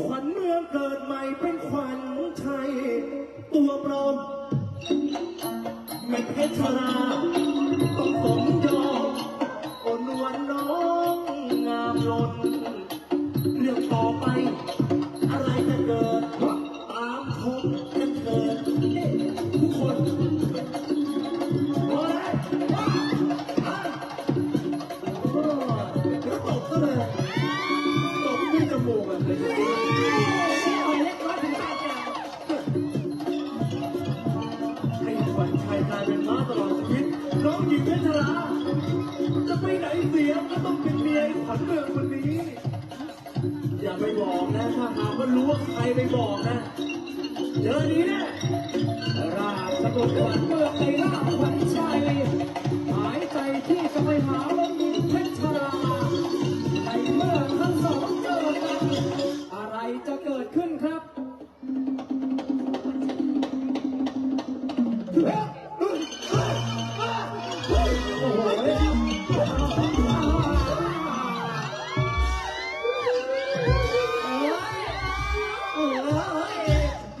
ขวัญเมืองเกิดใหม่เป็นขวัญไทยตัวปลอมไม่เพชรราต้องสมยอมอนวลน้องงามลนเรื่องต่อไป อะไรจะเกิด ตามชมกันเกิดทุกคนโอ้ยตบก็เลยตบที่จมูกอะ ชรลาจะไปไหนเสียก็ต้องเป็นเมียไอ้ขวัญเมืองคนนี้ อย่าไปบอกนะถ้าหากว่ารู้ว่าใครไปบอกนะเจอนี้นะราชบุตรขวัญเมืองใครล่าขวัญชัย เอ้ย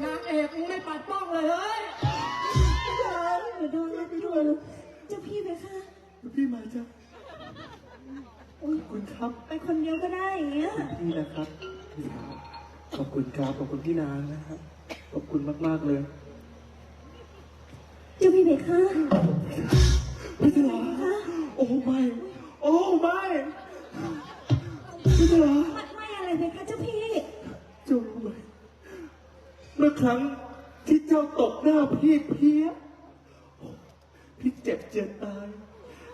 นางเอกมึงไม่ปัดป้องเลยเฮ้ยหนูโดนแล้วพี่ดูจ้าพี่ไปค่ะพี่มาจ้ะขอบคุณครับ ไปคนเดียวก็ได้อย่างเงี้ย พี่นะครับพี่ครับ ขอบคุณครับ ขอบคุณพี่นางนะครับ ขอบคุณมาก ๆ เลย เจ้าพี่ไปค่ะ เมื่อครั้งที่เจ้าตกหน้าพี่เพี้ย พี่เจ็บเจียนตาย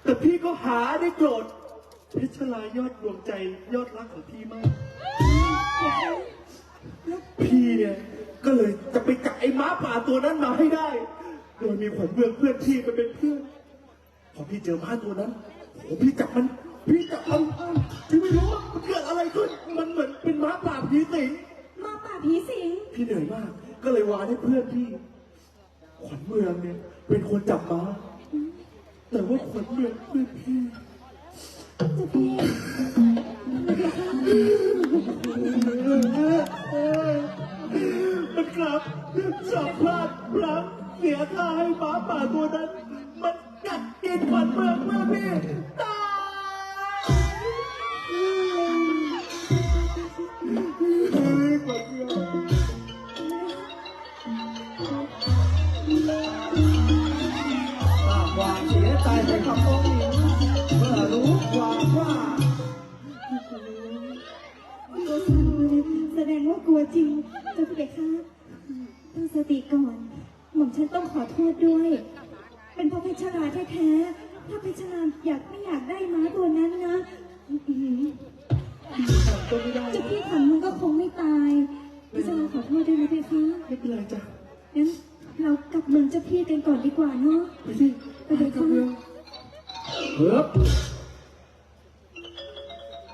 แต่พี่ก็หาได้โกรธเพชรลายยอดดวงใจยอดรักของพี่มาก พี่เนี่ยก็เลยจะไปจับไอ้ม้าป่าตัวนั้นมาให้ได้ โดยมีขวัญเมืองเพื่อนพี่มาเป็นเพื่อน พอพี่เจอม้าตัวนั้นโอ้พี่จับมัน พี่จับมันพี่ไม่รู้ว่ามันเกิดอะไรขึ้น มันเหมือนเป็นม้าป่าผีสิง มาป่าผีสิง พี่เหนื่อยมาก ก็เลยวานให้เพื่อนพี่ ขวัญเมืองเนี่ย เป็นคนจับม้า แต่ว่าขวัญเมืองเพื่อนพี่เจ้าพี่ไม่ไปค่ะมันกลับสัมพลาดพลั้งเสียท่าให้หมาป่าตัวนั้น มันกัดกินขวัญเมืองเมื่อพี่ กับองค์หญิงเมื่อรู้ความว่าตัวสั่นเลยแสดงว่ากลัวจริงเจ้าพี่ไปค่ะตั้งสติก่อนหม่อมฉันต้องขอโทษด้วย เป็นเพราะเพชรราแท้ๆถ้าเพชรราอยากไม่อยากได้ม้าตัวนั้นนะอื้อหือก็ไม่ได้เจ้าพี่ขวัญมึงก็คงไม่ตายพิจารณาขอโทษด้วยนะเพคะไม่เป็นไรจ้ะงั้นเรากลับเมืองเจ้าพี่กันก่อนดีกว่าเนาะไปสิไปเลยกับ เมือง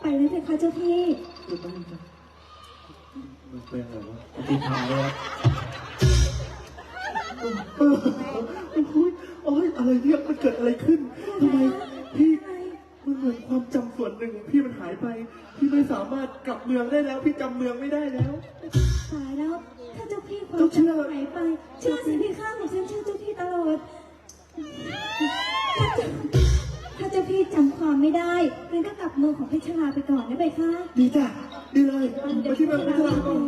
เฮ้ยไปแล้วเพคะเจ้าพี่ไม่ต้องจ้ะมันเป็นอะไรวะตีพายแล้วเออโอ้ยโอ้ยอะไรเนี่ยมันเกิดอะไรขึ้นทำไมพี่มันเหมือนความจำส่วนหนึ่งของพี่มันหายไป พี่ไม่สามารถกลับเมืองได้แล้ว พี่จำเมืองไม่ได้แล้ว ตายแล้ว ถ้าเจ้าพี่ความต้องเชื่อจำหายไป เชื่อสิพี่ข้าของฉันเชื่อเจ้าพี่ตลอดถ้าเจ้าพี่จำความไม่ได้งั้งก็กลับมือของเพชรลาไปก่อนนะเบคะ ดีจ้ะดีเลยไปที่บ้านงพัทยาก่อน